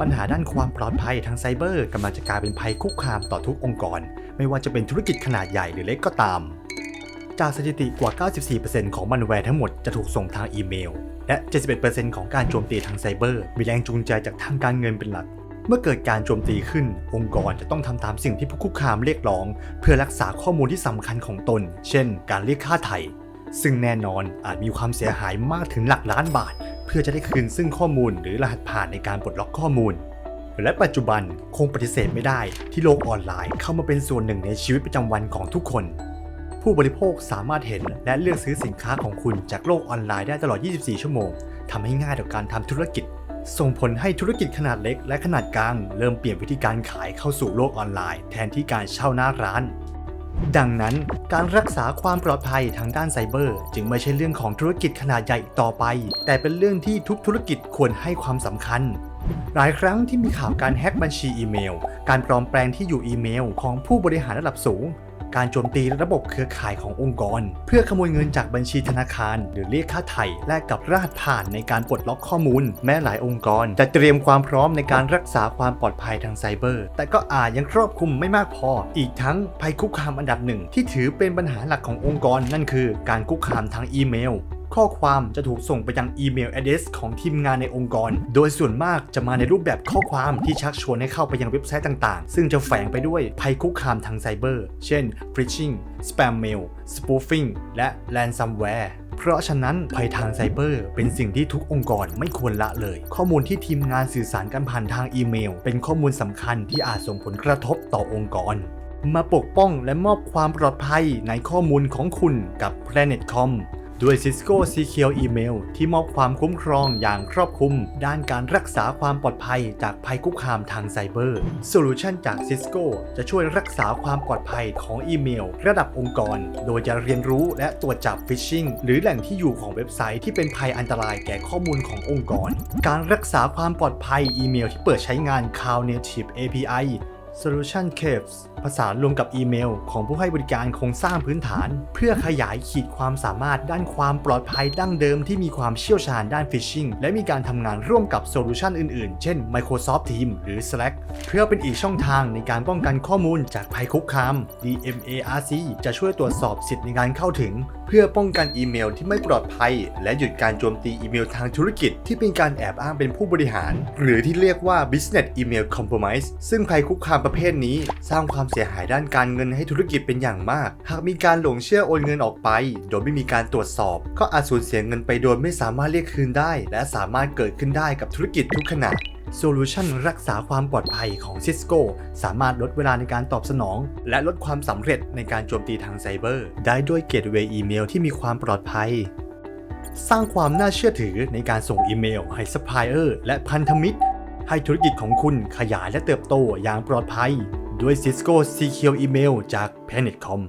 ปัญหาด้านความปลอดภัยทางไซเบอร์กำลังจะกลายเป็นภัยคุกคามต่อทุกองค์กร ไม่ว่าจะเป็นธุรกิจขนาดใหญ่หรือเล็กก็ตาม จากสถิติกว่า 94%ของมันแวร์ทั้งหมดจะถูกส่งทางอีเมล และ 71%ของการโจมตีทางไซเบอร์ มีแรงจูงใจจากทางการเงินเป็นหลัก เมื่อเกิดการโจมตีขึ้น องค์กรจะต้องทำตามสิ่งที่ผู้คุกคามเรียกร้อง เพื่อรักษาข้อมูลที่สำคัญของตน เช่น การเรียกค่าไถ่ซึ่งแน่นอนอาจมีความเสียหายมากถึงหลักล้านบาท เพื่อจะได้คืนซึ่งข้อมูลหรือรหัสผ่านในการปลดล็อกข้อมูล และปัจจุบันคงปฏิเสธไม่ได้ที่โลกออนไลน์เข้ามาเป็นส่วนหนึ่งในชีวิตประจำวันของทุกคน ผู้บริโภคสามารถเห็นและเลือกซื้อสินค้าของคุณจากโลกออนไลน์ได้ตลอด 24 ชั่วโมงทำให้ง่ายต่อการทำธุรกิจ ส่งผลให้ธุรกิจขนาดเล็กและขนาดกลาง เริ่มเปลี่ยนวิธีการขายเข้าสู่โลกออนไลน์ แทนที่การเช่าหน้าร้าน ดังนั้นการรักษาความปลอดภัยทางด้านไซเบอร์ จึงไม่ใช่เรื่องของธุรกิจขนาดใหญ่ต่อไป แต่เป็นเรื่องที่ทุกธุรกิจควรให้ความสำคัญ หลายครั้งที่มีข่าวการแฮ็กบัญชีอีเมล การปลอมแปลงที่อยู่อีเมล ของผู้บริหารระดับสูง การโจมตีระบบเครือข่ายขององค์กร เพื่อขโมยเงินจากบัญชีธนาคาร หรือเรียกค่าไถ่แลกกับรหัสผ่านในการปลดล็อกข้อมูล แม้หลายองค์กร จะเตรียมความพร้อมในการรักษาความปลอดภัยทางไซเบอร์ แต่ก็อาจยังครอบคลุมไม่มากพอ อีกทั้งภัยคุกคามอันดับหนึ่งที่ถือเป็นปัญหาหลักขององค์กรนั่นคือ การคุกคามทางอีเมล ข้อความจะถูกส่งไปยังอีเมล address ของทีมงานในองค์กร โดยส่วนมากจะมาในรูปแบบข้อความที่ชักชวนให้เข้าไปยังเว็บไซต์ต่างๆ ซึ่งจะแฝงไปด้วยภัยคุกคามทางไซเบอร์ เช่น phishing spam mail spoofing และ ransomware เพราะฉะนั้นภัยทางไซเบอร์เป็นสิ่งที่ทุกองค์กรไม่ควรละเลย ข้อมูลที่ทีมงานสื่อสารกันผ่านทางอีเมล เป็นข้อมูลสำคัญที่อาจส่งผลกระทบต่อองค์กร มาปกป้องและมอบความปลอดภัยในข้อมูลของคุณกับ PlanetCom ด้วย Cisco Secure Email ที่มอบความคุ้มครองอย่างครอบคลุม ด้านการรักษาความปลอดภัยจากภัยคุกคามทางไซเบอร์โซลูชันจาก Cisco จะช่วยรักษาความปลอดภัยของอีเมล ระดับองค์กร โดยจะเรียนรู้และตรวจจับฟิชชิงหรือแหล่งที่อยู่ของเว็บไซต์ที่เป็นภัยอันตรายแก่ข้อมูลขององค์กร การรักษาความปลอดภัยอีเมลที่เปิดใช้งาน Cloud Native API Solution Caves ผสานรวมกับอีเมล ของผู้ให้บริการโครงสร้างพื้นฐาน เพื่อขยายขีดความสามารถด้านความปลอดภัยดั้งเดิมที่มีความเชี่ยวชาญด้านฟิชชิงและมีการทำงานร่วมกับโซลูชันอื่นๆ เช่น Microsoft Teams หรือ Slack เพื่อเป็นอีกช่องทางในการป้องกันข้อมูลจากภัยคุกคาม DMARC จะช่วยตรวจสอบสิทธิ์ในการเข้าถึง เพื่อป้องกันอีเมลที่ไม่ปลอดภัย และหยุดการโจมตีอีเมลทางธุรกิจ ที่เป็นการแอบอ้างเป็นผู้บริหาร หรือที่เรียกว่า business email compromise ซึ่งภัยคุกคามประเภทนี้ สร้างความเสียหายด้านการเงินให้ธุรกิจเป็นอย่างมาก หากมีการหลงเชื่อโอนเงินออกไป โดยไม่มีการตรวจสอบ ก็อาจสูญเสียเงินไปโดยไม่สามารถเรียกคืนได้ และสามารถเกิดขึ้นได้กับธุรกิจทุกขนาดโซลูชันรักษาความปลอดภัยของ Cisco สามารถลดเวลาในการตอบสนอง และลดความสำเร็จในการโจมตีทางไซเบอร์ ได้ด้วยเกตเวย์อีเมลที่มีความปลอดภัย สร้างความน่าเชื่อถือในการส่งอีเมลให้ซัพพลายเออร์และพันธมิตร ให้ธุรกิจของคุณขยายและเติบโตอย่างปลอดภัย ด้วย Cisco Secure Email จาก p a n e t c o m